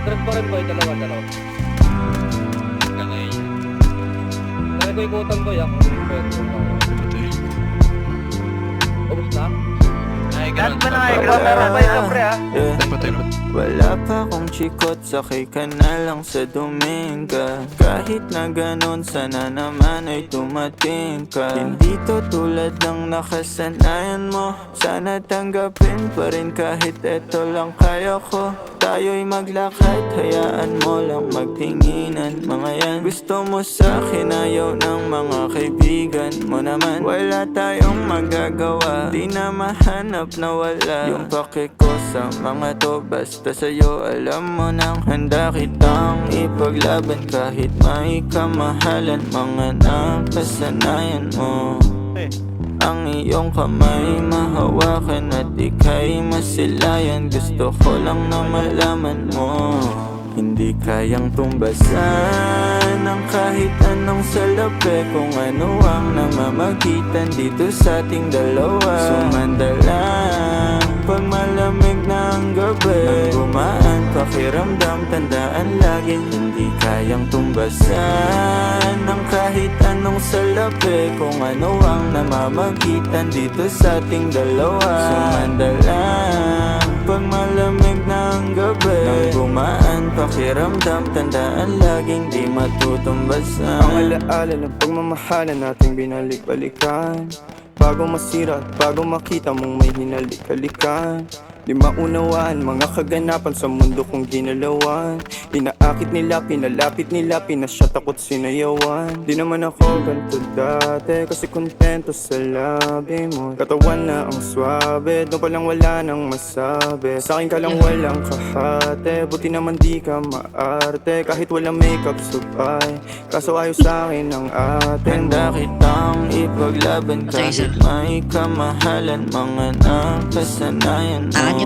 pa rin boy, dalawa, dalawa. Kangay. Kaya ko ikutan boy, ako. Pwede ko. Ubus na? Ay, ganun. Ba na ay. Tayo pa, tayo pa. Wala pa akong chikot, sakay ka na lang sa Dominga Kahit na ganun, sana naman ay tumating ka Hindi to tulad ng nakasanayan mo Sana tanggapin pa rin kahit eto lang kaya ko Tayo'y maglakad, hayaan mo lang magtinginan Mga yan, gusto mo sa akin, ayaw ng mga kaibigan mo naman. Wala tayong magagawa, di na mahanap na wala. Yung pake ko sa mga to, basta sa'yo alam mo nang Handa kitang ipaglaban. Kahit may kamahalan Mga nakasanayan mo. Ang iyong kamay mahawakan at ika'y masilayan. Gusto ko lang na malaman mo Hindi kayang tumbasan ng kahit anong salapi. Kung ano ang namamagitan dito sa ating dalawa. Sumanda lang pag malamig na ang gabi. Nang gumaan pakiramdam tandaan laging Hindi kayang tumbasan ng kahit anong salapi? Kung ano ang namamagitan dito sa ating dalawa. Sumanda pag malamig na ang gabi. Nang gumaan pakiramdam tandaan laging di matutumbasan Ang alaala ng pagmamahalan nating binalik-balikan. Bago masira at bago makita mong may hinalik-halikan Di maunawaan mga kaganapan sa mundo kong ginalawan. Inaakit nila, pinalapit nila, pinasyat ako't sinayawan. Di naman ako ganito dati kasi kontento sa labi mo. Katawan na ang swabe, doon palang wala nang masabi. Sa akin ka lang walang kahate, buti naman di ka maarte. Kahit walang makeup subay, kaso ayos sa akin ang atin Handa kitang ipaglaban kahit may kamahalan Mga nakasanayan mo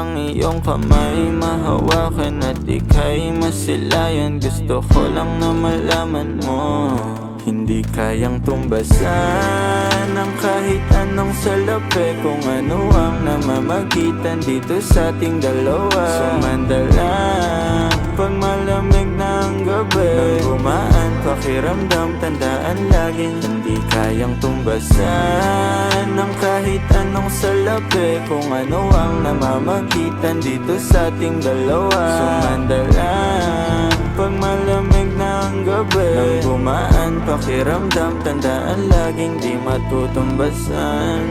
Ang iyong kamay. Mahawakan at ika'y masilayan. Gusto ko lang na malaman mo. Hindi kayang tumbasan ng kahit anong salapi Kung ano ang namamagitan dito sa ating dalawa. Sumanda lang pag malamig na ang gabi. Nang pakiramdam tandaan laging Hindi kayang tumbasan ng kahit anong salapi. Kung ano ang namamagitan dito sa ating dalawa. Sumanda lang pag malamig na ang gabi. Nang gumaan pakiramdam tandaan laging di matutumbasan